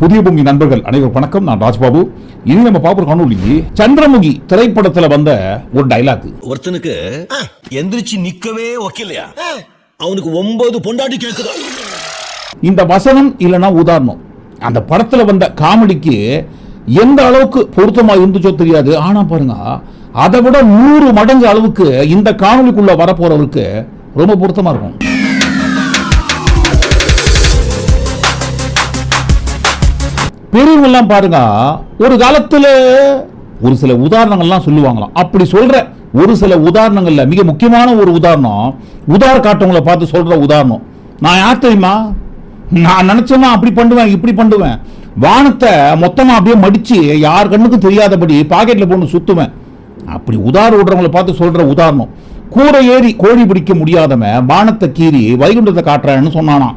புதிய பூமி நண்பர்கள் அனைவரும் வணக்கம். நான் ராஜ்பாபு. இனி நம்ம பார்க்குற காணொலி சந்திரமுகி திரைப்படத்துல வந்த ஒரு டைலாக் ஒருத்தனுக்கு எந்திரிச்சு நிக்கவே ஒக்கில்லையா? அவனுக்கு ஒன்பது பொண்டாட்டி கேக்குதா? இந்த வசனம் இல்லைன்னா உதாரணம். அந்த படத்துல வந்த காமெடிக்கு எந்த அளவுக்கு பொருத்தமா இருந்துச்சோ தெரியாது. ஆனா பாருங்க அதை விட நூறு மடங்கு அளவுக்கு இந்த காணொலிக்குள்ள வரப்போறவருக்கு ரொம்ப பொருத்தமா இருக்கும். பெரியவங்கெல்லாம் பாருங்க ஒரு காலத்துல ஒரு சில உதாரணங்கள்லாம் சொல்லுவாங்களாம். அப்படி சொல்ற ஒரு சில உதாரணங்கள்ல மிக முக்கியமான ஒரு உதாரணம் உதார காட்டவங்களை பார்த்து சொல்ற உதாரணம். நான் யார் தெரியுமா? நான் நினைச்சேன்னா அப்படி பண்ணுவேன் இப்படி பண்ணுவேன். வானத்தை மொத்தமாக அப்படியே மடிச்சு யார் கண்ணுக்கும் தெரியாதபடி பாக்கெட்ல போட்டு சுத்துவேன். அப்படி உதார விடுறவங்களை பார்த்து சொல்ற உதாரணம். கூரை ஏறி கோழி பிடிக்க முடியாதவன் வானத்தை கீறி வைகுண்டத்தை காட்டுறேன்னு சொன்னானா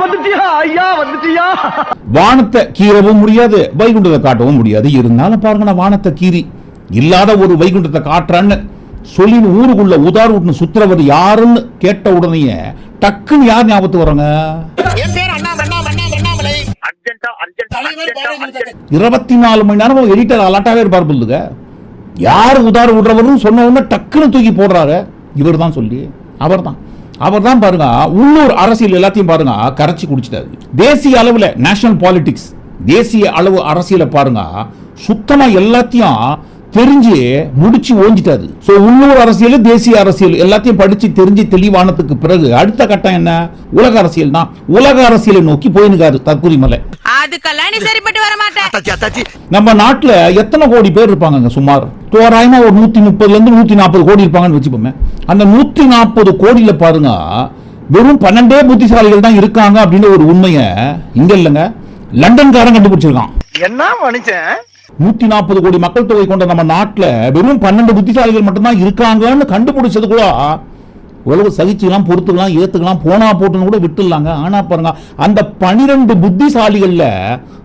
வந்துட்டியா ஐயா வந்துட்டியா வானத்தை கீறவும் முடியாது வைகுண்டத்தை காட்டவும் முடியாது. இருந்தாலும் பாருங்க நான் வானத்தை கீறி இல்லாத ஒரு வைகுண்டத்தை காட்டுறேன்னு சொல்லி ஊருக்குள்ள உதார் விட்டு சுத்துறவர் யாருன்னு கேட்ட உடனே டக்குன்னு யார் ஞாபகத்துக்கு வராங்க? இருபத்தி நாலு மணி நேரம் எடிட்டர் அலர்ட்டாவே இருப்பார் சொல்லுங்க யார் உதார விடுறவரும் சொன்ன உடனே டக்குன்னு தூக்கி போடுறாரு. இவர் தான் சொல்லி அவர் தான் அவர் தான் பாருங்க உள்ளூர் அரசியல் எல்லாத்தையும் பாருங்க கரைச்சி குடிச்சிட்டாரு. தேசிய அளவில் நேஷனல் பாலிடிக்ஸ் தேசிய அளவு அரசியலை பாருங்க சுத்தமா எல்லாத்தையும் தெரிஞ்சு முடிச்சு ஓஞ்சிட்டாரு ஸோ உள்ளூர் அரசியல் தேசிய அரசியல் எல்லாத்தையும் படிச்சு தெரிஞ்சு தெளிவானதுக்கு பிறகு அடுத்த கட்டம் என்ன? உலக அரசியல் தான். உலக அரசியலை நோக்கி போயினுக்காரு தற்கொலை மலை. நம்ம நாட்டுல எத்தனை கோடி பேர் இருப்பாங்க சுமார்? தோராயமா ஒரு நூத்தி முப்பதுல இருந்து நூத்தி நாற்பது கோடி இருப்பாங்கன்னு வச்சுப்போமே அந்த நூத்தி நாற்பது கோடியில பாருங்க வெறும் பன்னெண்டே புத்திசாலிகள் தான் இருக்காங்க அப்படின்னு ஒரு உண்மையை இங்க இல்லைங்க லண்டன்காரன் கண்டுபிடிச்சிருக்கான். என்ன மனுஷன்? நூத்தி நாற்பது கோடி மக்கள் தொகை கொண்ட நம்ம நாட்டுல வெறும் பன்னெண்டு புத்திசாலிகள் மட்டும்தான் இருக்காங்கன்னு கண்டுபிடிச்சது கூட உழவு சகிச்சுக்கலாம் பொறுத்துக்கலாம் ஏத்துக்கலாம் போனா போட்டுன்னு கூட விட்டுலாங்க ஆனா பாருங்க அந்த பனிரெண்டு புத்திசாலிகள்ல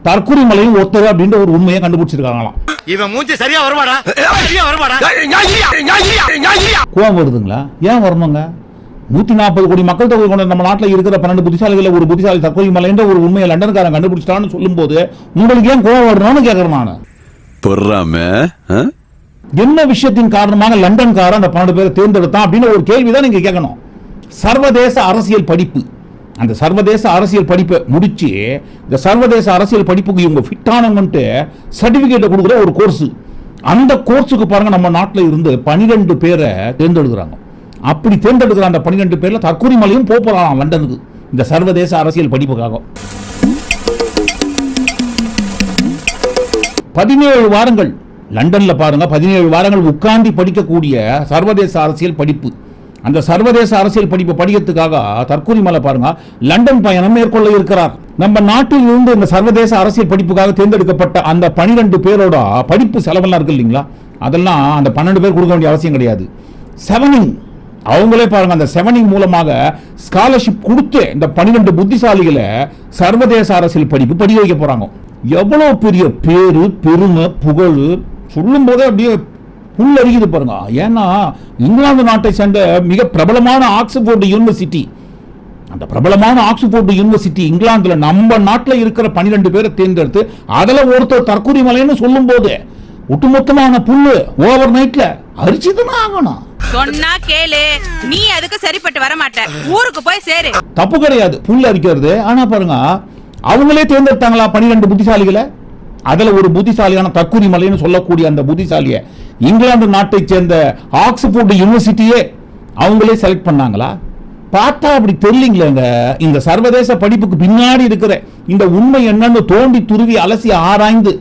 தற்கொலை மலையும் ஒருத்தர் அப்படின்ற ஒரு உண்மையை கண்டுபிடிச்சிருக்காங்களாம். இவன் மூஞ்சி சரியா வருமாடா? கோவம் வருதுங்களா? ஏன் வரணுங்க? நூத்தி நாற்பது கோடி மக்கள் தொகை கொண்ட நம்ம நாட்டில் இருக்கிற பன்னெண்டு புத்திசாலிகள் ஒரு புத்திசாலி தற்கொலை மலைன்ற ஒரு உண்மையை லண்டன்காரன் கண்டுபிடிச்சிட்டான்னு சொல்லும்போது உங்களுக்கு ஏன் கோவம் வரணும்னு கேட்கறேன் நான். பொறாம என்ன விஷயத்தின் காரணமாக லண்டன்காரன் அந்த பன்னெண்டு பேரை தேர்ந்தெடுத்தான் அப்படின்னு ஒரு கேள்விதான் நீங்கள் கேட்கணும். சர்வதேச அரசியல் படிப்பு. அந்த சர்வதேச அரசியல் படிப்பை முடிச்சு இந்த சர்வதேச அரசியல் படிப்புக்கு இவங்க ஃபிட்டானவங்கன்ட்டு சர்டிஃபிகேட்டை கொடுக்குற ஒரு கோர்ஸு அந்த கோர்ஸுக்கு பாருங்கள் நம்ம நாட்டில் இருந்து பனிரெண்டு பேரை தேர்ந்தெடுக்கிறாங்க. அப்படி தேர்ந்தெடுக்கிற அந்த பன்னிரெண்டு பேரில் தற்கொலை மலையும் போக போகலாம் லண்டனுக்கு இந்த சர்வதேச அரசியல் படிப்புக்காக. பதினேழு வாரங்கள் லண்டனில் பாருங்கள் பதினேழு வாரங்கள் உட்கார்ந்து படிக்கக்கூடிய சர்வதேச அரசியல் படிப்பு. அந்த சர்வதேச அரசியல் படிப்பு படிக்கிறதுக்காக தற்கொலை மலை பாருங்க லண்டன் பயணம் மேற்கொள்ள இருக்கிறார். நம்ம நாட்டில் இருந்து இந்த சர்வதேச அரசியல் படிப்புக்காக தேர்ந்தெடுக்கப்பட்ட அந்த பனிரெண்டு பேரோட படிப்பு செலவெல்லாம் இருக்கு இல்லைங்களா? அதெல்லாம் அந்த பன்னெண்டு பேர் கொடுக்க வேண்டிய அவசியம் கிடையாது. செவனிங் அவங்களே பாருங்க அந்த செவனிங் மூலமாக ஸ்காலர்ஷிப் கொடுத்து இந்த பன்னிரெண்டு புத்திசாலிகளை சர்வதேச அரசியல் படிப்பு படிக்க வைக்க போறாங்க. எவ்வளவு பெரிய பேரு பெருமை புகழ் சொல்லும் போதே அப்படியே புல்லரிக்குது பாருங்க. ஏன்னா இங்கிலாந்து நாட்டை சேர்ந்த மிக பிரபலமான ஆக்ஸ்போர்டு யூனிவர்சிட்டி. அந்த பிரபலமான ஆக்ஸ்போர்டு யூனிவர்சிட்டி இங்கிலாந்துல நம்ம நாட்டில் இருக்கிற பன்னிரெண்டு பேரை தேர்ந்தெடுத்து அதுல ஒருத்தர் தற்கொலை மலைன்னு சொல்லும் போது ஒட்டுமொத்தமான புல்லு ஓவர் நைட்ல அரிச்சுதான் ஆகணும். சொன்னா கேளு. நீ அதுக்கு சரிப்பட்டு வர மாட்ட ஊருக்கு போய் சேரு. தப்பு கிடையாது. புல் அரிக்கிறது. ஆனா பாருங்க அவங்களே தேர்ந்தெடுத்தாங்களா பனிரெண்டு புத்திசாலிகளை? அதில் ஒரு புத்திசாலியான தக்குரி மலைன்னு சொல்லக்கூடிய அந்த புத்திசாலியை இங்கிலாந்து நாட்டை சேர்ந்த ஆக்ஸ்போர்டு யூனிவர்சிட்டியே அவங்களே செலக்ட் பண்ணாங்களா? பார்த்தா அப்படி தெரியலீங்களேங்க. இந்த சர்வதேச படிப்புக்கு பின்னாடி இருக்கிற இந்த உண்மை என்னன்னு தோண்டி துருவி அலசி ஆராய்ந்து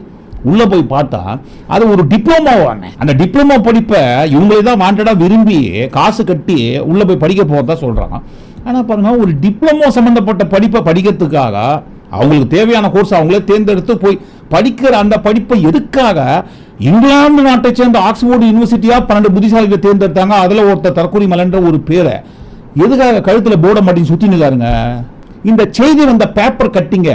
உள்ள போய் பார்த்தா அது ஒரு டிப்ளமோவான அந்த டிப்ளமோ படிப்பை இவங்களே தான் வாண்டடாக விரும்பி காசு கட்டி உள்ள போய் படிக்க போகிறதா சொல்கிறாங்க ஆனால் பாருங்க ஒரு டிப்ளமோ சம்மந்தப்பட்ட படிப்பை படிக்கிறதுக்காக அவங்களுக்கு தேவையான கோர்ஸ் அவங்களே தேர்ந்தெடுத்து போய் படிக்கிற அந்த படிப்பை எதுக்காக இங்கிலாந்து நாட்டை சேர்ந்த ஆக்ஸ்போர்டு யூனிவர்சிட்டியா பன்னெண்டு புத்திசாலிகளை தேர்ந்தெடுத்தாங்க? அதில் ஒருத்தர் தற்கொலை மலைன்ற ஒரு பேரை. எதுக்காக கழுத்தில் போட மாட்டேன்னு சுற்றி நிற்காருங்க இந்த செய்தி வந்த பேப்பர் கட்டிங்க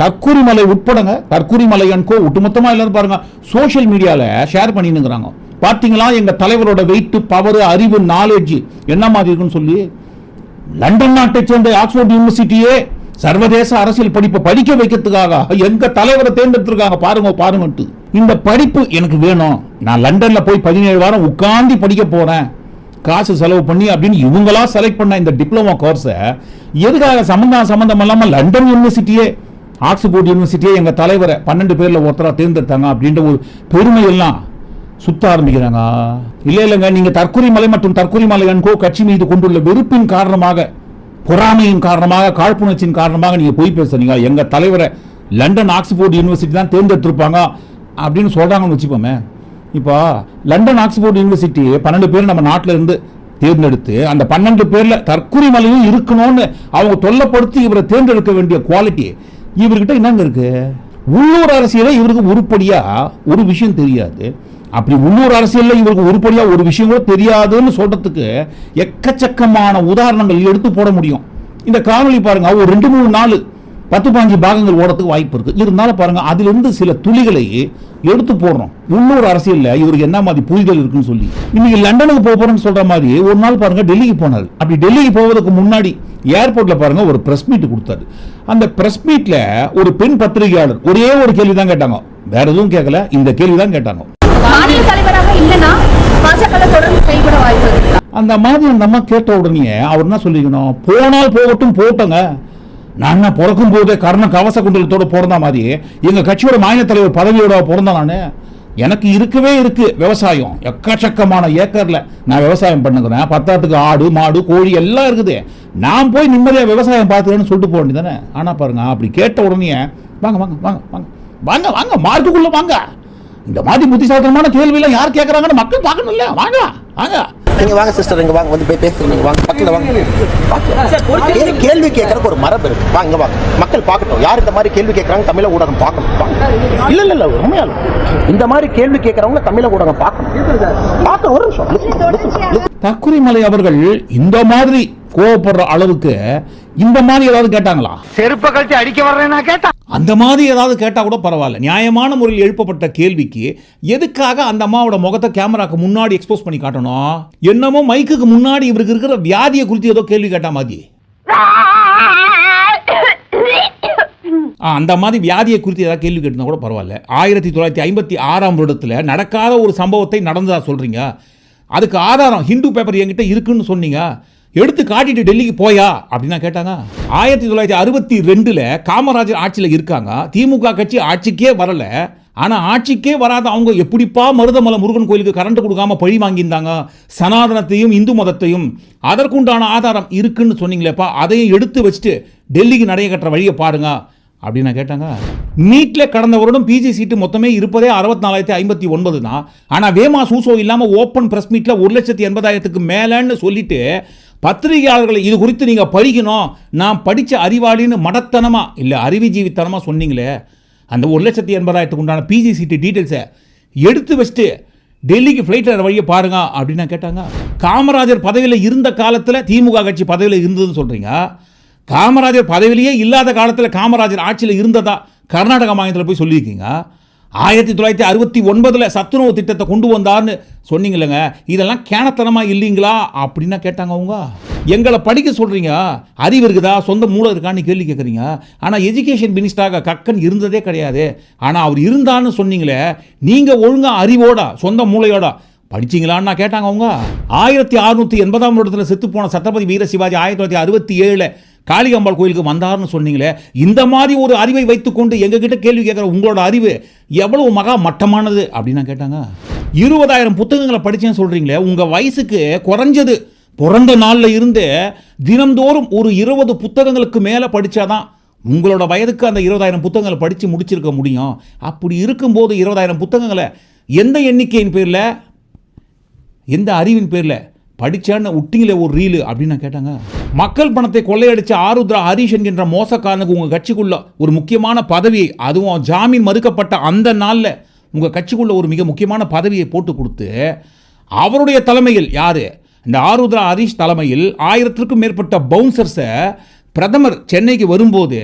தற்கூரி மலை உட்படங்க. தற்கூரி மலை அன்கோ ஒட்டுமொத்தமாக எல்லாரும் பாருங்க. சோஷியல் மீடியாவில் ஷேர் பண்ணினுங்கிறாங்க பார்த்தீங்களா எங்கள் தலைவரோட வெயிட் பவர் அறிவு நாலேஜ் என்ன மாதிரி இருக்குன்னு சொல்லி? லண்டன் நாட்டை சேர்ந்த ஆக்ஸ்போர்ட் யூனிவர்சிட்டியே சர்வதேச அரசியல் படிப்பை படிக்க வைக்கிறதுக்காக எங்க தலைவரை தேர்ந்தெடுத்திருக்காங்க பாருங்க பாருங்கன்ட்டு. இந்த படிப்பு எனக்கு வேணும். நான் லண்டன்ல போய் பதினேழு வாரம் உட்காந்து படிக்க போறேன். காசு செலவு பண்ணி அப்படின்னு இவங்களா செலக்ட் பண்ண இந்த டிப்ளமோ கோர்ஸை எதுக்காக சம்பந்தம் சம்பந்தம் இல்லாம லண்டன் யூனிவர்சிட்டியே ஆக்ஸ்போர்ட் யூனிவர்சிட்டியே எங்க தலைவரை பன்னெண்டு பேர்ல ஒருத்தரா தேர்ந்தெடுத்தாங்க அப்படின்ற ஒரு பெருமை எல்லாம் சுத்த ஆரம்பிக்கிறாங்க. இல்ல இல்லைங்க நீங்க தற்கொலை மலை மற்றும் தற்கொலை மலை அன்கோ கட்சி மீது கொண்டுள்ள வெறுப்பின் காரணமாக பொறாமையின் காரணமாக காழ்ப்புணர்ச்சியின் காரணமாக நீங்கள் போய் பேசுறீங்க. எங்கள் தலைவரை லண்டன் ஆக்ஸ்போர்ட் யூனிவர்சிட்டி தான் தேர்ந்தெடுத்திருப்பாங்க அப்படின்னு சொல்கிறாங்கன்னு வச்சுப்போமே இப்போ லண்டன் ஆக்ஸ்போர்ட் யூனிவர்சிட்டி பன்னெண்டு பேர் நம்ம நாட்டில் இருந்து தேர்ந்தெடுத்து அந்த பன்னெண்டு பேரில் தற்கொலை மலையும் இருக்கணும்னு அவங்க தொல்லப்படுத்தி இவரை தேர்ந்தெடுக்க வேண்டிய குவாலிட்டி இவர்கிட்ட என்னங்க இருக்கு? உள்ளூர் அரசியல இவருக்கு உருப்படியாக ஒரு விஷயம் தெரியாது. அப்படி உள்ளூர் அரசியலில் இவருக்கு உருப்படியாக ஒரு விஷயம் கூட தெரியாதுன்னு சொல்றதுக்கு எக்கச்சக்கமான உதாரணங்கள் எடுத்து போட முடியும். இந்த காணொலி பாருங்க ஒரு ரெண்டு மூணு நாள் பத்து பாஞ்சு பாகங்கள் ஓடத்துக்கு வாய்ப்பு இருக்கு. இருந்தாலும் பாருங்க அதிலிருந்து சில துளிகளை எடுத்து போடுறோம். உள்ளூர் அரசியலில் இவருக்கு என்ன மாதிரி புரிதல் இருக்குன்னு சொல்லி. இன்னைக்கு லண்டனுக்கு போக போகிறோன்னு சொல்ற மாதிரி ஒரு நாள் பாருங்க டெல்லிக்கு போனார். அப்படி டெல்லிக்கு போவதற்கு முன்னாடி ஏர்போர்ட்ல பாருங்க ஒரு பிரஸ் மீட் கொடுத்தாரு. அந்த பிரஸ் மீட்ல ஒரு பெண் பத்திரிகையாளர் ஒரே ஒரு கேள்வி தான் கேட்டாங்க. வேற எதுவும் கேட்கல இந்த கேள்வி தான் கேட்டாங்க. மாநில தலைவராக இல்லைன்னா பாஜக தொடர்ந்து கைவிட வாய்ப்பு அந்த மாதிரி அந்த அம்மா கேட்ட உடனே அவர் என்ன சொல்லிக்கணும் போனால் போகட்டும் போட்டோங்க. நான் பிறக்கும் போதே கர்ண கவச குண்டலத்தோட பிறந்த மாதிரி எங்கள் கட்சியோட மாநில தலைவர் பதவியோட பிறந்தேன் நான். எனக்கு இருக்கவே இருக்கு விவசாயம். எக்கச்சக்கமான ஏக்கரில் நான் விவசாயம் பண்ணுகிறேன். பத்தாத்துக்கு ஆடு மாடு கோழி எல்லாம் இருக்குது. நான் போய் நிம்மதியாக விவசாயம் பார்த்துக்கிறேன்னு சொல்லிட்டு போக வேண்டியதானே ஆனா பாருங்க அப்படி கேட்ட உடனே வாங்க வாங்க வாங்க வாங்க. வாங்க வாங்க மார்க்குக்குள்ள வாங்க. இந்த மாதிரி புத்திசாலித்தனமான கேள்வியெல்லாம் யார் கேட்கறாங்கன்னு மக்கள் பார்க்கணும்ல வாங்க வாங்க. நீங்க வாங்க சிஸ்டர் இங்க வாங்க வந்து போய் பேசுங்க. நீங்க வாங்க பக்கத்துல வாங்க. கேள்வி கேட்கறதுக்கு ஒரு மரபு இருக்கு? வாங்க வாங்க. மக்கள் பார்க்கட்டும். யார் இந்த மாதிரி கேள்வி கேட்கறாங்க தமிழ ஊடகம் பார்க்கணும். இல்ல இல்ல இல்ல உண்மையால இந்த மாதிரி கேள்வி கேட்கறவங்க தமிழ ஊடகம் பார்க்கணும். பார்க்க ஒரு நிமிஷம். தக்குரிமலை அவர்கள் இந்த மாதிரி கோவப்படுற அளவுக்கு இந்த மாதிரி ஏதாவது கேட்டாங்களா? செருப்ப கழிச்சு அடிக்க வர்றேன்னா கேட்டா அந்த மாதிரி ஏதாவது கேட்டா கூட பரவாயில்ல. நியாயமான முறையில் எழுப்பப்பட்ட கேள்விக்கு எதுக்காக அந்த அம்மாவோட முகத்தை கேமராக்கு முன்னாடி எக்ஸ்போஸ் பண்ணி காட்டணும்? என்னமோ மைக்குக்கு முன்னாடி இவருக்கு இருக்கிற வியாதியை குறித்து ஏதோ கேள்வி கேட்ட மாதிரி. அந்த மாதிரி வியாதியை குறித்து ஏதாவது கேள்வி கேட்டிருந்தா கூட பரவாயில்ல. ஆயிரத்தி தொள்ளாயிரத்தி ஐம்பத்தி ஆறாம் வருடத்தில் நடக்காத ஒரு சம்பவத்தை நடந்ததா சொல்றீங்க. அதுக்கு ஆதாரம் ஹிந்து பேப்பர் என்கிட்ட இருக்குன்னு சொன்னீங்க. எடுத்து காட்டிட்டு டெல்லிக்கு போயா? அப்படின்னா கேட்டாங்க ஆயிரத்தி தொள்ளாயிரத்தி அறுபத்தி ரெண்டுல காமராஜர் ஆட்சியில் இருக்காங்க. திமுக கட்சி ஆட்சிக்கே வரல. ஆனால் ஆட்சிக்கே வராத அவங்க எப்படிப்பா மருதமலை முருகன் கோயிலுக்கு கரண்ட் கொடுக்காம பழி வாங்கியிருந்தாங்க? சனாதனத்தையும் இந்து மதத்தையும். அதற்குண்டான ஆதாரம் இருக்குன்னு சொன்னீங்களேப்பா. அதையும் எடுத்து வச்சுட்டு டெல்லிக்கு நடைய கட்டுற வழியை பாருங்க. அப்படின்னு கேட்டாங்க. நீட்ல கடந்த வருடம் பிஜி சீட்டு மொத்தமே இருப்பதே அறுபத்தி நாலாயிரத்தி ஐம்பத்தி ஒன்பது தான் ஆனால் வேமா சூசோ இல்லாமல் ஓப்பன் பிரஸ் மீட்ல ஒரு லட்சத்தி எண்பதாயிரத்துக்கு மேலேன்னு சொல்லிட்டு பத்திரிகையாளர்களை இது குறித்து நீங்கள் படிக்கணும். நான் படித்த அறிவாளின்னு மடத்தனமாக இல்லை அறிவிஜீவித்தனமாக சொன்னீங்களே அந்த ஒரு லட்சத்தி எண்பதாயிரத்துக்கு உண்டான பிஜி சீட்டு டீட்டெயில்ஸை எடுத்து வச்சுட்டு டெல்லிக்கு ஃப்ளைட்டில் வழியை பாருங்க அப்படின்னு கேட்டாங்க. காமராஜர் பதவியில் இருந்த காலத்தில் திமுக கட்சி பதவியில் இருந்ததுன்னு சொல்கிறீங்க காமராஜர் பதவியிலேயே இல்லாத காலத்தில் காமராஜர் ஆட்சியில் இருந்ததா கர்நாடக மாநிலத்தில் போய் சொல்லியிருக்கீங்க. ஆயிரத்தி தொள்ளாயிரத்தி அறுபத்தி ஒன்பதில் சத்துணவு திட்டத்தை கொண்டு வந்தார்னு சொன்னீங்களேங்க இதெல்லாம் கேனத்தனமாக இல்லைங்களா? அப்படின்னா கேட்டாங்க அவங்க. எங்களை படிக்க சொல்கிறீங்க அறிவு இருக்குதா? சொந்த மூளை இருக்கான்னு கேள்வி கேட்குறீங்க. ஆனால் எஜுகேஷன் மினிஸ்டராக கக்கன் இருந்ததே கிடையாது. ஆனால் அவர் இருந்தான்னு சொன்னீங்களே. நீங்கள் ஒழுங்காக அறிவோட சொந்த மூளையோட படிச்சீங்களான்னு நான் கேட்டாங்க அவங்க. ஆயிரத்தி அறுநூற்றி எண்பதாம் வருடத்தில் செத்து போன சத்ரபதி வீர சிவாஜி ஆயிரத்தி தொள்ளாயிரத்தி அறுபத்தி ஏழில் காளிகாம்பாள் கோயிலுக்கு வந்தார்னு சொன்னீங்களே இந்த மாதிரி ஒரு அறிவை வைத்துக்கொண்டு எங்ககிட்ட கேள்வி கேட்குற உங்களோட அறிவு எவ்வளவு மகா மட்டமானது அப்படின்னு நான் கேட்டாங்க. இருபதாயிரம் புத்தகங்களை படித்தேன்னு சொல்கிறீங்களே உங்கள் வயசுக்கு குறைஞ்சது பிறந்த நாளில் இருந்து தினந்தோறும் ஒரு இருபது புத்தகங்களுக்கு மேலே படித்தாதான் உங்களோட வயதுக்கு அந்த இருபதாயிரம் புத்தகங்களை படித்து முடிச்சிருக்க முடியும். அப்படி இருக்கும்போது இருபதாயிரம் புத்தகங்களை எந்த எண்ணிக்கையின் பேரில்? எந்த அறிவின் பேரில்? படிச்சான்னு விட்டீங்களே ஒரு ரீலு அப்படின்னு நான் கேட்டாங்க. மக்கள் பணத்தை கொள்ளையடிச்ச ஆருத்ரா ஹரீஷ் என்கின்ற மோசக்காரனுக்கு உங்கள் கட்சிக்குள்ள ஒரு முக்கியமான பதவியை அதுவும் ஜாமீன் மறுக்கப்பட்ட அந்த நாளில் உங்கள் கட்சிக்குள்ள ஒரு மிக முக்கியமான பதவியை போட்டு கொடுத்து அவருடைய தலைமையில் யார்? இந்த ஆருத்ரா ஹரிஷ் தலைமையில் ஆயிரத்திற்கும் மேற்பட்ட பவுன்சர்ஸை பிரதமர் சென்னைக்கு வரும்போது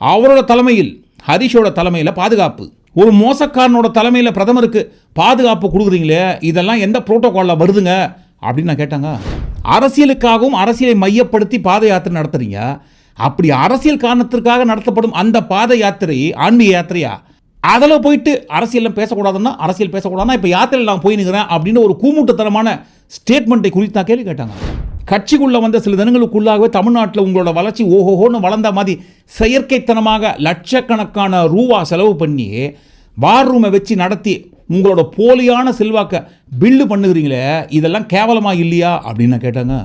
அவரோட தலைமையில் ஹரிஷோட தலைமையில் பாதுகாப்பு. ஒரு மோசக்காரனோட தலைமையில் பிரதமருக்கு பாதுகாப்பு கொடுக்குறீங்களே இதெல்லாம் எந்த புரோட்டோகாலில் வருதுங்க? அப்படின்னு நான் கேட்டாங்க. அரசியலுக்காகவும் அரசியலை மையப்படுத்தி பாத யாத்திரை நடத்துறீங்க. அப்படி அரசியல் காரணத்திற்காக நடத்தப்படும் அந்த பாத யாத்திரை ஆன்மீக யாத்திரையா? அதில் போயிட்டு அரசியலில் பேசக்கூடாதுன்னா அரசியல் பேசக்கூடாதுன்னா இப்போ யாத்திரையில் நான் போய் நிற்கிறேன் அப்படின்னு ஒரு கூமுட்டத்தனமான ஸ்டேட்மெண்ட்டை குறித்து தான் கேள்வி கேட்டாங்க. கட்சிக்குள்ளே வந்த சில தினங்களுக்குள்ளாகவே தமிழ்நாட்டில் உங்களோட வளர்ச்சி ஓஹோன்னு வளர்ந்த மாதிரி செயற்கைத்தனமாக லட்சக்கணக்கான ரூபா செலவு பண்ணி வார் ரூமை வச்சு நடத்தி உங்களோட போலியான செல்வாக்க பில்லு பண்ணுகிறீங்களே இதெல்லாம் கேவலமா இல்லையா அப்படின்னு கேட்டாங்க.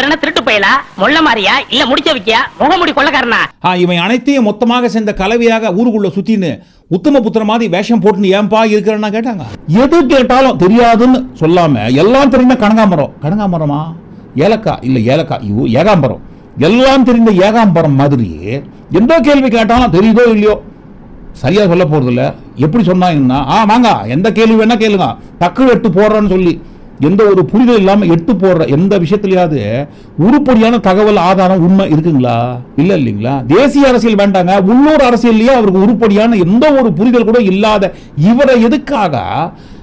என்ன திருட்டு பயலா? மொள்ள மாறியா? இல்ல முடிச்ச வைக்கியா? முகமுடி கொள்ளக்காரனா? இவன் அனைத்தையும் மொத்தமாக சேர்ந்த கலவையாக ஊருக்குள்ள சுத்தின்னு உத்தம புத்திர மாதிரி வேஷம் போட்டுன்னு ஏன்பா இருக்கிறேன்னா கேட்டாங்க. எது கேட்டாலும் தெரியாதுன்னு சொல்லாம எல்லாம் தெரிந்த கனகாமரம் கனகாமரமா ஏலக்காய் இல்ல ஏலக்காய் ஐயோ ஏகாம்பரம். எல்லாம் தெரிந்த ஏகாம்பரம் மாதிரி எந்த கேள்வி கேட்டாலும் தெரியுதோ இல்லையோ? சரியாக சொல்ல போகிறதில்ல எப்படி சொன்னாங்கன்னா ஆ வாங்க எந்த கேள்வி வேணால் கேளுங்க. டக்கு எட்டு போடுறேன்னு சொல்லி எந்த ஒரு புரிதல் இல்லாமல் எட்டு போடுற எந்த விஷயத்துலையாவது உருப்படியான தகவல் ஆதாரம் உண்மை இருக்குங்களா? இல்லை இல்லைங்களா? தேசிய அரசியல் வேண்டாங்க. உள்ளூர் அரசியல்லையே அவருக்கு உருப்படியான எந்த ஒரு புரிதல் கூட இல்லாத இவரை எதுக்காக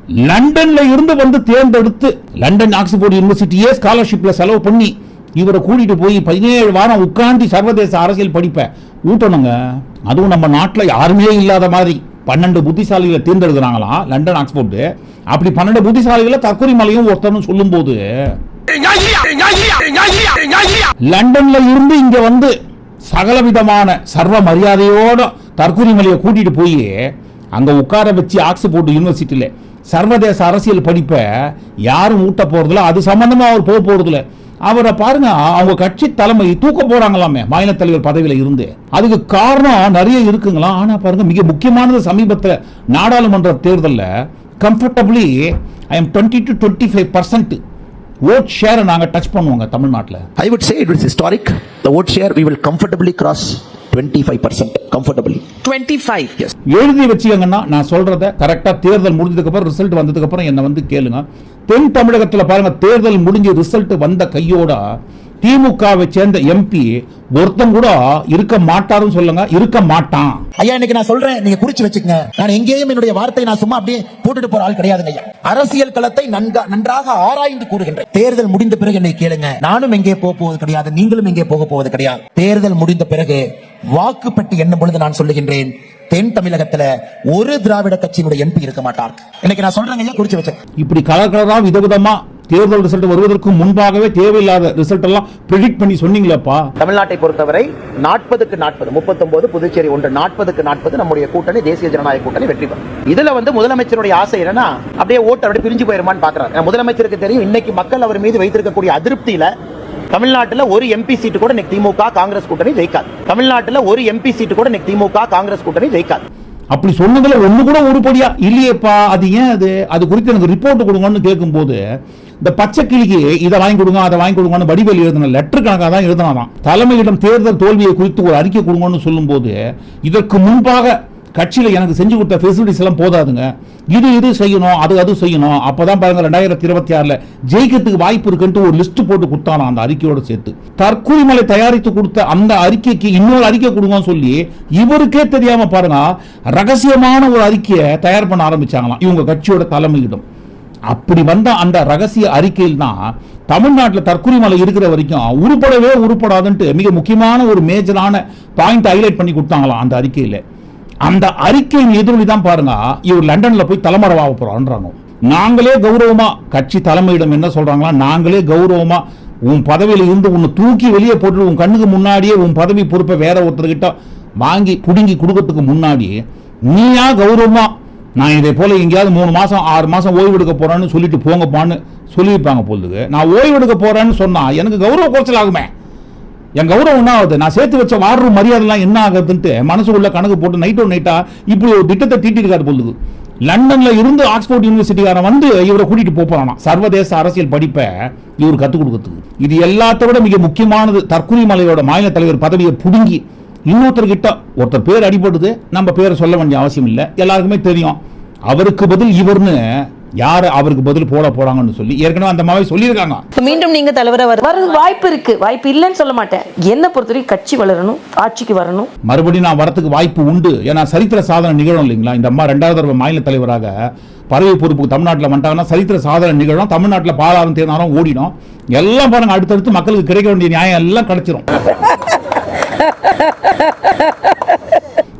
லண்டன்ல இருந்து வந்து தேர்ந்தெடுத்து லண்டன் ஆக்ஸ்போர்ட் யூனிவர்சிட்டியே ஸ்காலர்ஷிப்ல செலவு பண்ணி இவரை கூட்டிட்டு போய் பதினேழு வாரம் உட்காந்து சர்வதேச அரசியல் படிப்பை ஊட்டணுங்க. அதுவும் நம்ம நாட்டில் யாருமே இல்லாத மாதிரி பன்னெண்டு புத்திசாலிகளை தேர்ந்தெடுக்கிறாங்களாம் லண்டன் ஆக்ஸ்போர்ட். அப்படி பன்னெண்டு புத்திசாலிகளை தற்கொலை மலையும் ஒருத்தர்னு சொல்லும்போது லண்டன்ல இருந்து இங்க வந்து சகலவிதமான சர்வ மரியாதையோட தற்கொலை மலையை கூட்டிட்டு போய் அங்க உட்கார வச்சு ஆக்ஸ்போர்ட் யூனிவர்சிட்டியில சர்வதேச அரசியல் படிப்பை யாரும் ஊட்ட போறதில்ல. அது சம்பந்தமா அவர் போக போறதில்லை. அவரை பாருங்க அவங்க கட்சி தலைமை தூக்க போறாங்களாமே மாநில தலைவர் பதவியில் இருந்து. அதுக்கு காரணம் நிறைய இருக்குங்களா? ஆனா பாருங்க மிக முக்கியமானது சமீபத்தில் நாடாளுமன்ற தேர்தலில் comfortably I am twenty to twenty five percent vote ஷேரை நாங்கள் டச் பண்ணுவோங்க தமிழ்நாட்டில். I would say it is historic the vote share we will comfortably cross will comfortably cross 25% comfortably. 25 Yes. எழுதி வச்சுக்கங்கன்னா நான் சொல்றத கரெக்டா தேர்தல் முடிஞ்சதுக்கு அப்புறம் ரிசல்ட் வந்ததுக்கு அப்புறம் என்ன வந்து கேளுங்க தென் தமிழகத்துல பாருங்க தேர்தல் முடிஞ்சு ரிசல்ட் வந்த கையோட திமுகவை சேர்ந்த எம்பி ஒருத்தன் கூட இருக்க மாட்டாருன்னு சொல்லுங்க இருக்க மாட்டான். ஐயா இன்னைக்கு நான் சொல்றேன் நீங்க குறிச்சு வச்சுக்கங்க. நான் எங்கேயும் என்னுடைய வார்த்தை நான் சும்மா அப்படியே போட்டுட்டு போற ஆள் கிடையாதுங்க ஐயா. அரசியல் களத்தை நன்றாக ஆராய்ந்து கூறுகின்றேன். தேர்தல் முடிந்த பிறகு என்னை கேளுங்க. நானும் எங்கே போக போவது கிடையாது நீங்களும் எங்கே போக போவது கிடையாது. தேர்தல் முடிந்த பிறகு வாக்குப்பட்டி எண்ணும் பொழுது நான் சொல்லுகின்றேன் தென் தமிழகத்துல ஒரு திராவிட கட்சியினுடைய எம்பி இருக்க மாட்டார். இன்னைக்கு நான் சொல்றேங்க ஐயா குறிச்சு வச்சேன் இப்படி கலர் கலரா விதவிதமா தேர்தல் ரிசல்ட் வருவதற்கு முன்பாகவே தேவையில்லாத ரிசல்ட் எல்லாம் ப்ரிடிக்ட் பண்ணி சொன்னீங்களேப்பா. தமிழ்நாட்டை பொறுத்தவரை நாற்பதுக்கு நாற்பது முப்பத்தொன்பது புதுச்சேரி ஒன்று நாற்பதுக்கு நாற்பது நம்முடைய கூட்டணி தேசிய ஜனநாயக கூட்டணி வெற்றி பெறும். இதுல வந்து முதலமைச்சருடைய ஆசை என்னன்னா அப்படியே ஓட்டு அப்படியே பிரிஞ்சு போயிருமான்னு பாக்குறாரு. முதலமைச்சருக்கு தெரியும் இன்னைக்கு மக்கள் அவர் மீது வைத்திருக்கக்கூடிய அதிருப்தியில தமிழ்நாட்டுல ஒரு எம்பி சீட்டு கூட இன்னைக்கு திமுக காங்கிரஸ் கூட்டணி ஜெயிக்காது. தமிழ்நாட்டுல ஒரு எம்பி சீட்டு கூட இன்னைக்கு திமுக காங்கிரஸ் கூட்டணி ஜெயிக்காது. அப்படி சொன்னதுல ஒண்ணு கூட உருப்படியா இல்லையேப்பா. அது ஏன் அது? அது குறித்து எனக்கு ரிப்போர்ட் கொடுங்கன்னு கேட்கும்போது இந்த பச்சை கிளிக்கு இதை வாங்கி கொடுங்க அதை வாங்கி கொடுங்கன்னு வடிவேல் எழுதின லெட்டர் கணக்காக தான் எழுதினாதான் தலைமையிடம் தேர்தல் தோல்வியை குறித்து ஒரு அறிக்கை கொடுங்கன்னு சொல்லும்போது இதற்கு முன்பாக கட்சியில் எனக்கு செஞ்சு கொடுத்த ஃபெசிலிட்டிஸ் எல்லாம் போதாதுங்க. இது இது செய்யணும் அது அது செய்யணும். அப்போ தான் பாருங்க ரெண்டாயிரத்தி இருபத்தி ஆறுல ஜெயிக்கிறதுக்கு வாய்ப்பு இருக்குன்ட்டு ஒரு லிஸ்ட் போட்டு கொடுத்தானா அந்த அறிக்கையோட சேர்த்து. தற்கொலை தயாரித்து கொடுத்த அந்த அறிக்கைக்கு இன்னொரு அறிக்கை கொடுங்கன்னு சொல்லி இவருக்கே தெரியாமல் பாருங்க ரகசியமான ஒரு அறிக்கையை தயார் பண்ண ஆரம்பிச்சாங்களாம் இவங்க கட்சியோட தலைமையிடம். அப்படி வந்த அந்த ரகசிய அறிக்கையில் தான் தமிழ்நாட்டில் தற்கொலை இருக்கிற வரைக்கும் உருப்படவே உருப்படாதுன்ட்டு மிக முக்கியமான ஒரு மேஜரான பாயிண்ட் ஹைலைட் பண்ணி கொடுத்தாங்களாம் அந்த அறிக்கையில். அந்த அறிக்கையின் எதிரொலி தான் பாருங்க இவர் லண்டனில் போய் தலைமறைவாக போகிறான்றாங்க நாங்களே கௌரவமாக கட்சி தலைமையிடம் என்ன சொல்கிறாங்களா நாங்களே கௌரவமாக உன் பதவியில் இருந்து உன்னை தூக்கி வெளியே போட்டு உன் கண்ணுக்கு முன்னாடியே உன் பதவி பொறுப்பை வேற ஒருத்தர்கிட்ட வாங்கி பிடுங்கி கொடுக்கறதுக்கு முன்னாடி நீயா கௌரவமாக நான் இதை போல் எங்கேயாவது மூணு மாதம் ஆறு மாதம் ஓய்வு எடுக்க போகிறேன்னு சொல்லிட்டு போங்கப்பான்னு சொல்லியிருப்பாங்க பொழுது நான் ஓய்வு எடுக்க போகிறேன்னு சொன்னால் எனக்கு கௌரவ குறைச்சல் ஆகுமே. என் கௌரவம் என்ன ஆகுது? நான் சேர்த்து வச்ச வாடுற மரியாதைலாம் என்ன ஆகுதுன்ட்டு மனசுக்குள்ள கணக்கு போட்டு நைட்டோ நைட்டாக இப்படி ஒரு திட்டத்தை தீட்டிருக்காரு பொழுது. லண்டனில் இருந்து ஆக்ஸ்போர்ட் யூனிவர்சிட்டிக்காரன் வந்து இவரை கூட்டிகிட்டு போகிறானா சர்வதேச அரசியல் படிப்பை இவர் கற்றுக் கொடுக்கறதுக்கு. இது எல்லாத்த விட மிக முக்கியமானது தற்கொலை மலையோட மாநில தலைவர் பதவியை பிடுங்கி இன்னொருத்தர்கிட்ட ஒருத்தர் பேர் அடிபடுது நம்ம பேரை சொல்ல வேண்டிய அவசியம் இல்லை. எல்லாருக்குமே தெரியும். அவருக்கு பதில் இவர்னு யார் அவருக்கு பதில் போட போறாங்கன்னு சொல்லி ஏற்கனவே அந்த மாதிரி சொல்லியிருக்காங்க. மீண்டும் நீங்க தலைவரா வர வாய்ப்பு இருக்கு. வாய்ப்பு இல்லைன்னு சொல்ல மாட்டேன். என்ன பொறுத்தவரைக்கும் கட்சி வளரணும் ஆட்சிக்கு வரணும். மறுபடியும் நான் வரத்துக்கு வாய்ப்பு உண்டு. ஏன்னா சரித்திர சாதனை நிகழும் இல்லைங்களா? இந்த அம்மா ரெண்டாவது தடவை மாநில தலைவராக பதவி பொறுப்புக்கு தமிழ்நாட்டில் வந்துட்டாங்கன்னா சரித்திர சாதனை நிகழும். தமிழ்நாட்டில் பாலாறும் தேர்ந்தாலும் ஓடிடும். எல்லாம் பாருங்க அடுத்தடுத்து மக்களுக்கு கிடைக்க வேண்டிய நியாயம் எல்லாம் கிடைச்சிரும்.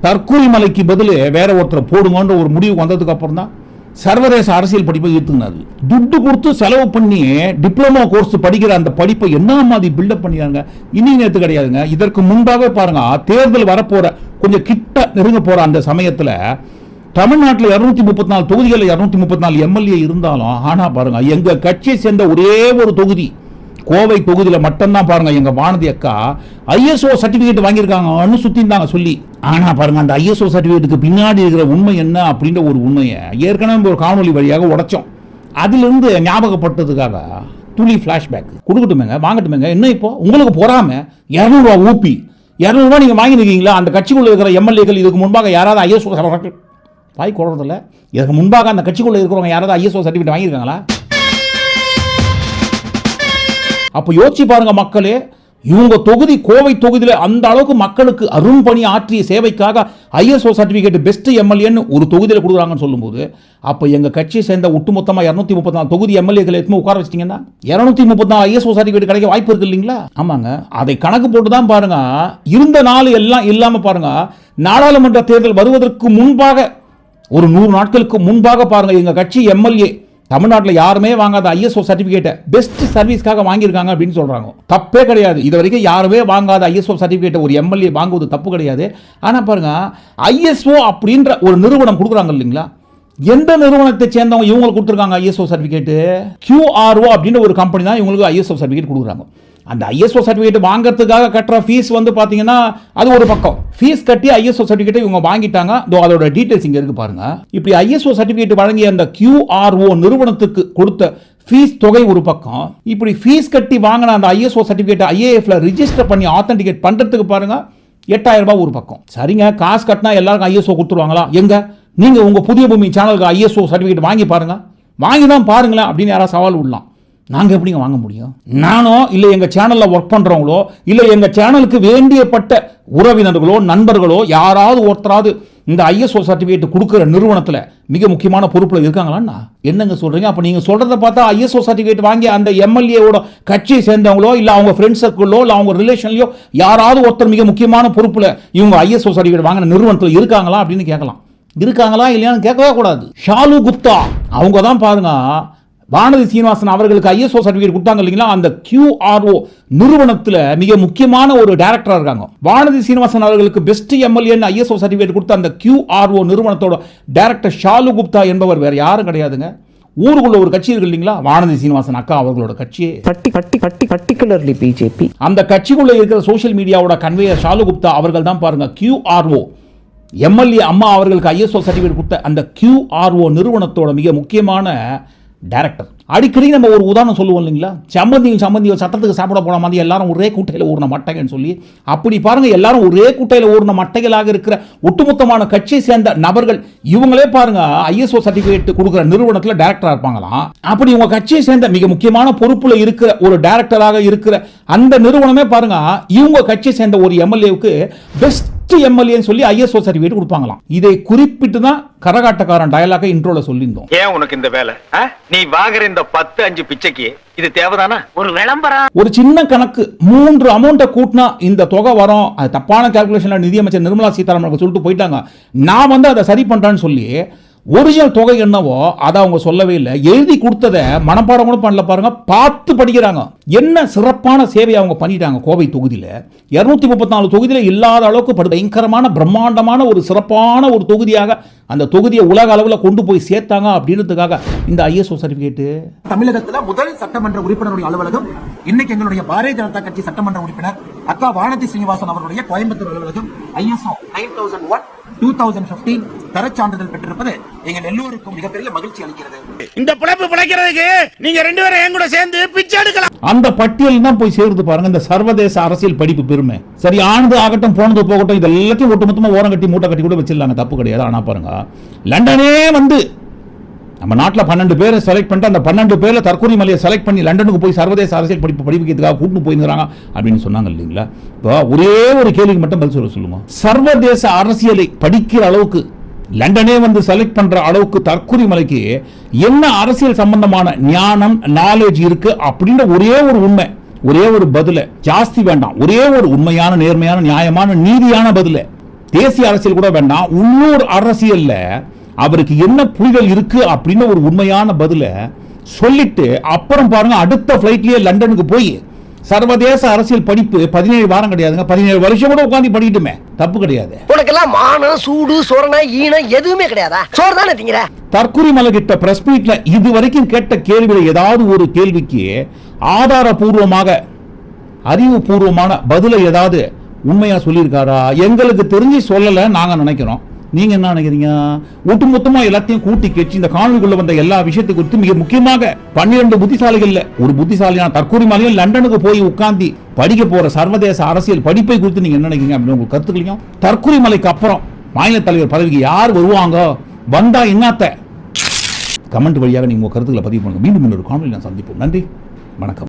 தற்கொலை மலைக்கு பதில் வேற ஒருத்தரை போடுங்கன்ற ஒரு முடிவு வந்ததுக்கு அப்புறம் தான் சர்வதேச அரசியல் படிப்பை ஈர்த்துனாரு துட்டு கொடுத்து செலவு பண்ணி டிப்ளமோ கோர்ஸ் படிக்கிற அந்த படிப்பை என்ன மாதிரி பில்டப் பண்ணிடுறாங்க இனி நேற்று கிடையாதுங்க. இதற்கு முன்பாக பாருங்க தேர்தல் வரப்போற கொஞ்சம் கிட்ட நெருங்க போற அந்த சமயத்துல தமிழ்நாட்டில் இருநூத்தி முப்பத்தி நாலு தொகுதிகளில் இரநூத்தி முப்பத்தி நாலு எம்எல்ஏ இருந்தாலும் ஆனா பாருங்க எங்க கட்சியை சேர்ந்த ஒரே ஒரு தொகுதி கோவை தொகுதியில் மட்டும்தான் பாருங்க எங்க வானதி அக்கா ஐஎஸ்ஓ சர்டிபிகேட் வாங்கியிருக்காங்கன்னு சுத்திருந்தாங்க சொல்லி. ஆனா பாருங்க அந்த ஐஎஸ்ஓ சர்டிபிகேட்டுக்கு பின்னாடி இருக்கிற உண்மை என்ன அப்படின்ற ஒரு உண்மையை ஏற்கனவே ஒரு காணொலி வழியாக உடைச்சோம். அதிலிருந்து ஞாபகப்பட்டதுக்காக துளி ஃப்ளாஷ்பேக் கொடுக்கட்டுமேங்க வாங்கட்டுமேங்க. என்ன இப்போ? உங்களுக்கு போகாமல் இரநூறுவா ஊப்பி இரநூறுவா நீங்கள் வாங்கியிருக்கீங்களா? அந்த கட்சிக்குள்ளே இருக்கிற எம்எல்ஏக்கள் இதுக்கு முன்பாக யாராவது ஐஎஸ்ஓ வாய் கொடுறதில்ல இதுக்கு முன்பாக அந்த கட்சிக்குள்ளே இருக்கிறவங்க யாராவது ஐஎஸ்ஓ சர்டிஃபிகேட் வாங்கியிருக்காங்களா? அப்போ யோசிச்சு பாருங்க மக்களே இவங்க தொகுதி கோவை தொகுதியில் அந்த அளவுக்கு மக்களுக்கு அரும்பணி ஆற்றிய சேவைக்காக ஐஎஸ்ஓ சர்டிஃபிகேட் பெஸ்ட் எம்எல்ஏன்னு ஒரு தொகுதியில் கொடுக்குறாங்கன்னு சொல்லும்போது அப்போ எங்கள் கட்சியை சேர்ந்த ஒட்டுமொத்தமாக இரநூத்தி முப்பத்தி நாலு தொகுதி எம்எல்ஏக்களை எடுத்து உட்கார வச்சிட்டிங்கன்னா இரநூத்தி முப்பத்தி நாலு ஐஎஸ்ஓ சர்டிஃபிகேட் கிடைக்க வாய்ப்பு இருக்கு இல்லைங்களா? ஆமாங்க. அதை கணக்கு போட்டு தான் பாருங்க. இருந்த நாள் எல்லாம் இல்லாமல் பாருங்க. நாடாளுமன்ற தேர்தல் வருவதற்கு முன்பாக ஒரு நூறு நாட்களுக்கு முன்பாக பாருங்க எங்கள் கட்சி எம்எல்ஏ தமிழ்நாட்டில் யாருமே வாங்காத ஐஎஸ்ஓ சர்டிஃபிகேட்டை பெஸ்ட் சர்வீஸ்க்காக வாங்கியிருக்காங்க அப்படின்னு சொல்றாங்க. தப்பே கிடையாது. இது வரைக்கும் யாருமே வாங்காத ஐஎஸ்ஓ சர்டிஃபிகேட்டை ஒரு எம்எல்ஏ வாங்குவது தப்பு கிடையாது. ஆனால் பாருங்க ஐஎஸ்ஓ அப்படின்ற ஒரு நிறுவனம் கொடுக்குறாங்க இல்லைங்களா? எந்த நிறுவனத்தை சேர்ந்தவங்க இவங்களுக்கு கொடுத்துருக்காங்க ஐஎஸ்ஓ சர்டிஃபிகேட்டு கியூஆர்ஓ அப்படின்னு ஒரு கம்பெனி தான் இவங்களுக்கு ஐஎஸ்ஓ சர்டிஃபிகேட் கொடுக்குறாங்க. அந்த ஐஎஸ்ஓ சர்டிஃபிகேட் வாங்குறதுக்காக கட்டுற ஃபீஸ் வந்து பார்த்தீங்கன்னா அது ஒரு பக்கம். ஃபீஸ் கட்டி ஐஎஸ்ஓ சர்டிஃபிகேட்டை இவங்க வாங்கிட்டாங்க. இதோ அதோட டீட்டெயில்ஸ் இங்கே இருக்கு பாருங்க. இப்படி ஐஎஸ்ஓ சர்டிஃபிகேட் வழங்கிய அந்த கியூஆர்ஓ நிறுவனத்துக்கு கொடுத்த ஃபீஸ் தொகை ஒரு பக்கம். இப்படி ஃபீஸ் கட்டி வாங்கின அந்த ஐஎஸ்ஓ சர்டிஃபிகேட் ஐஏஎஃப்ல ரிஜிஸ்டர் பண்ணி ஆத்தென்டிகேட் பண்ணுறதுக்கு பாருங்க எட்டாயிரம் ரூபாய் ஒரு பக்கம். சரிங்க காசு கட்டினா எல்லாருக்கும் ஐஎஸ்ஓ கொடுத்துருவாங்களா? எங்க? நீங்க உங்க புதிய பூமி சேனலுக்கு ஐஎஸ்ஓ சர்டிஃபிகேட் வாங்கி பாருங்க. வாங்கி தான் பாருங்களேன் அப்படின்னு யாராவது சவால் விடலாம். நாங்கள் எப்படிங்க வாங்க முடியும்? நானோ இல்லை எங்கள் சேனலில் ஒர்க் பண்ணுறவங்களோ இல்லை எங்கள் சேனலுக்கு வேண்டியப்பட்ட உறவினர்களோ நண்பர்களோ யாராவது ஒருத்தராவது இந்த ஐஎஸ்ஓ சர்டிஃபிகேட் கொடுக்குற நிறுவனத்தில் மிக முக்கியமான பொறுப்பில் இருக்காங்களான்னா என்னங்க சொல்கிறீங்க அப்போ நீங்கள் சொல்கிறத பார்த்தா ஐஎஸ்ஓ சர்டிஃபிகேட் வாங்கி அந்த எம்எல்ஏவோட கட்சியை சேர்ந்தவங்களோ இல்லை அவங்க ஃப்ரெண்ட்ஸ் சர்க்கிளோ இல்லை அவங்க ரிலேஷன்லையோ யாராவது ஒருத்தர் மிக முக்கியமான பொறுப்பில் இவங்க ஐஎஸ்ஓ சர்டிஃபிகேட் வாங்கின நிறுவனத்தில் இருக்காங்களா அப்படின்னு கேட்கலாம். இருக்காங்களா இல்லையான்னு கேட்கவே கூடாது. ஷாலு குப்தா அவங்க தான் பாருங்க வானதி சீனிவாசன் அவர்களுக்கு ஐஎஸ்ஓ சர்டிஃபிகேட் கொடுத்தாங்க இல்லைங்களா? அந்த QRO நிறுவனத்தில் மிக முக்கியமான ஒரு டைரக்டராக இருக்காங்க. வானதி சீனிவாசன் அவர்களுக்கு பெஸ்ட் எம்எல்ஏன்னு ஐஎஸ்ஓ சர்டிஃபிகேட் கொடுத்த அந்த QRO நிறுவனத்தோட டைரக்டர் ஷாலு குப்தா என்பவர் வேற யாரும் கிடையாதுங்க. ஊருக்குள்ள ஒரு கட்சி இருக்கு இல்லைங்களா? வானதி சீனிவாசன் அக்கா அவர்களோட கட்சியே. பட்டி பட்டி பட்டி பர்டிகுலர்லி பிஜேபி அந்த கட்சிக்குள்ள இருக்கிற சோஷியல் மீடியாவோட கன்வேயர் ஷாலு குப்தா அவர்கள் தான் பாருங்க QRO எம்எல்ஏ அம்மா அவர்களுக்கு ஐஎஸ்ஓ சர்டிஃபிகேட் கொடுத்த அந்த QRO நிறுவனத்தோட மிக முக்கியமான டைரக்டர் அடிக்கடி நம்ம ஒரு உதாரணம் சொல்லுவோம் இல்லைங்களா? சம்மந்தியும் சம்மந்தியும் சட்டத்துக்கு சாப்பிட போன மாதிரி எல்லாரும் ஒரே குட்டையில் ஊறின மட்டைகள்னு சொல்லி அப்படி பாருங்கள் எல்லாரும் ஒரே குட்டையில் ஊறின மட்டைகளாக இருக்கிற ஒட்டுமொத்தமான கட்சியை சேர்ந்த நபர்கள் இவங்களே பாருங்க ஐஎஸ்ஓ சர்டிஃபிகேட் கொடுக்குற நிறுவனத்தில் டேரக்டராக இருப்பாங்களாம் அப்படி உங்கள் கட்சியை சேர்ந்த மிக முக்கியமான பொறுப்பில் இருக்கிற ஒரு டைரக்டராக இருக்கிற அந்த நிறுவனமே பாருங்க இவங்க கட்சியை சேர்ந்த ஒரு எம்எல்ஏவுக்கு பெஸ்ட் எம்எல்ஏன்னு சொல்லி ஐஎஸ்ஓ சர்டிஃபிகேட் கொடுப்பாங்களாம். இதை குறிப்பிட்டு தான் கரகாட்டக்காரன் டயலாக இன்ட்ரோல சொல்லியிருந்தோம். ஏன் உனக்கு இந்த வேலை? நீ வாங்குற இந்த பத்து அஞ்சு பிச்சைக்கு இது தேவைதானா? ஒரு விளம்பரம். ஒரு சின்ன கணக்கு மூன்று அமௌண்ட்டை கூட்டினா இந்த தொகை வரும். அது தப்பான கால்குலேஷன்ல நிதியமைச்சர் நிர்மலா சீதாராமன் சொல்லிட்டு போயிட்டாங்க. நான் வந்து அதை சரி பண்றேன்னு சொல்லி ஒரிஜினல் தொகை என்னவோ அதை அவங்க சொல்லவே இல்லை. எழுதி கொடுத்ததை மனப்பாடம் கூட பண்ணல பாருங்க. பார்த்து படிக்கிறாங்க. என்ன சிறப்பான சேவையை அவங்க பண்ணிட்டாங்க கோவை தொகுதியில். இரநூத்தி முப்பத்தி நாலு தொகுதியில் இல்லாத அளவுக்கு படு பயங்கரமான பிரம்மாண்டமான ஒரு சிறப்பான ஒரு தொகுதியாக அந்த தொகுதியை உலக அளவில் கொண்டு போய் சேர்த்தாங்க அப்படின்றதுக்காக இந்த ஐஎஸ்ஓ சர்டிஃபிகேட்டு தமிழகத்தில் முதல் சட்டமன்ற உறுப்பினருடைய அலுவலகம் இன்னைக்கு எங்களுடைய பாரதிய ஜனதா கட்சி சட்டமன்ற உறுப்பினர் அக்கா வானதி சீனிவாசன் அவர்களுடைய கோயம்புத்தூர் அலுவலகம் ISO nine thousand one two thousand fifteen தரச்சான்றிதழ் பெற்றிருப்பது எங்கள் எல்லோருக்கும் மிகப்பெரிய மகிழ்ச்சி அளிக்கிறது. இந்த பிழைப்பு பிழைக்கிறதுக்கு நீங்க ரெண்டு பேரும் என் கூட சேர்ந்து பிச்சை எடுக்கலாம். அந்த பட்டியல் தான் போய் சேருது பாருங்க இந்த சர்வதேச அரசியல் படிப்பு பெருமை. சரி ஆனது ஆகட்டும் போனது போகட்டும் இது எல்லாத்தையும் ஒட்டுமொத்தமா ஓரம் கட்டி மூட்டை கட்டி கூட வச்சிடலாங்க தப்பு கிடையாது. ஆனா பாருங்க லண்டனே வந்து நம்ம நாட்டில் பன்னெண்டு பேரை செலக்ட் பண்ணிட்டு அந்த பன்னெண்டு பேரில் தற்கொலை மலையை செலக்ட் பண்ணி லண்டனுக்கு போய் சர்வதேச அரசியல் படிப்பு படிப்புக்கிறதுக்காக கூட்டு போயிருக்கிறாங்க அப்படின்னு சொன்னாங்க இல்லைங்களா? இப்போ ஒரே ஒரு கேள்விக்கு மட்டும் பதில் சொல்ல சொல்லுங்க சர்வதேச அரசியலை படிக்கிற அளவுக்கு லண்டனே வந்து செலக்ட் பண்ணுற அளவுக்கு தற்கொலை மலைக்கு என்ன அரசியல் சம்பந்தமான ஞானம் நாலேஜ் இருக்கு அப்படின்ற ஒரே ஒரு உண்மை ஒரே ஒரு பதில ஜாஸ்தி வேண்டாம். ஒரே ஒரு உண்மையான நேர்மையான நியாயமான நீதியான பதில. தேசிய அரசியல் கூட வேண்டாம். உள்ளூர் அரசியல்ல அவருக்கு என்ன புரிதல் இருக்கு அப்படின்னு ஒரு உண்மையான பதில சொல்லிட்டு அப்புறம் பாருங்க அடுத்த ஃபிளைட்லயே லண்டனுக்கு போய் சர்வதேச அரசியல் படிப்பு பதினேழு வாரம் கிடையாதுங்க. பதினேழு வருஷம் கூட உட்காந்து படிக்கட்டுமே. தப்பு கிடையாது. உனக்கெல்லாம் மானம் சூடு சொரணை ஈனம் எதுவுமே கிடையாதா? சோறு தானே திங்கிற? தற்கொலை மலை கிட்ட பிரஸ் மீட்ல இது வரைக்கும் கேட்ட கேள்வியில ஏதாவது ஒரு கேள்விக்கு ஆதாரபூர்வமாக அறிவுபூர்வமான பதிலை ஏதாவது உண்மையா சொல்லியிருக்காரா? எங்களுக்கு தெரிஞ்சு சொல்லல நாங்க நினைக்கிறோம். நீங்க என்ன நினைக்கிறீங்க? ஒட்டுமொத்தமா எல்லாத்தையும் கூட்டி கெச்சு இந்த காணொலிக்குள்ள வந்த எல்லா விஷயத்தை குறித்து மிக முக்கியமாக பன்னிரண்டு புத்திசாலிகள்ல ஒரு புத்திசாலியான தற்கொலை மாலையும் லண்டனுக்கு போய் உட்கார்ந்து படிக்க போற சர்வதேச அரசியல் படிப்பை குறித்து நீங்க என்ன நினைக்கிறீங்க அப்படின்னு உங்களுக்கு கருத்துக்களையும்? தற்கொலை மலைக்கு அப்புறம் மாநில தலைவர் பதவிக்கு யார் வருவாங்க? வந்தா என்னத்த? கமெண்ட் வழியாக நீங்க உங்க கருத்துக்களை பதிவு பண்ணுங்க. மீண்டும் இன்னொரு காணொலி நான் சந்திப்போம். நன்றி. வணக்கம்.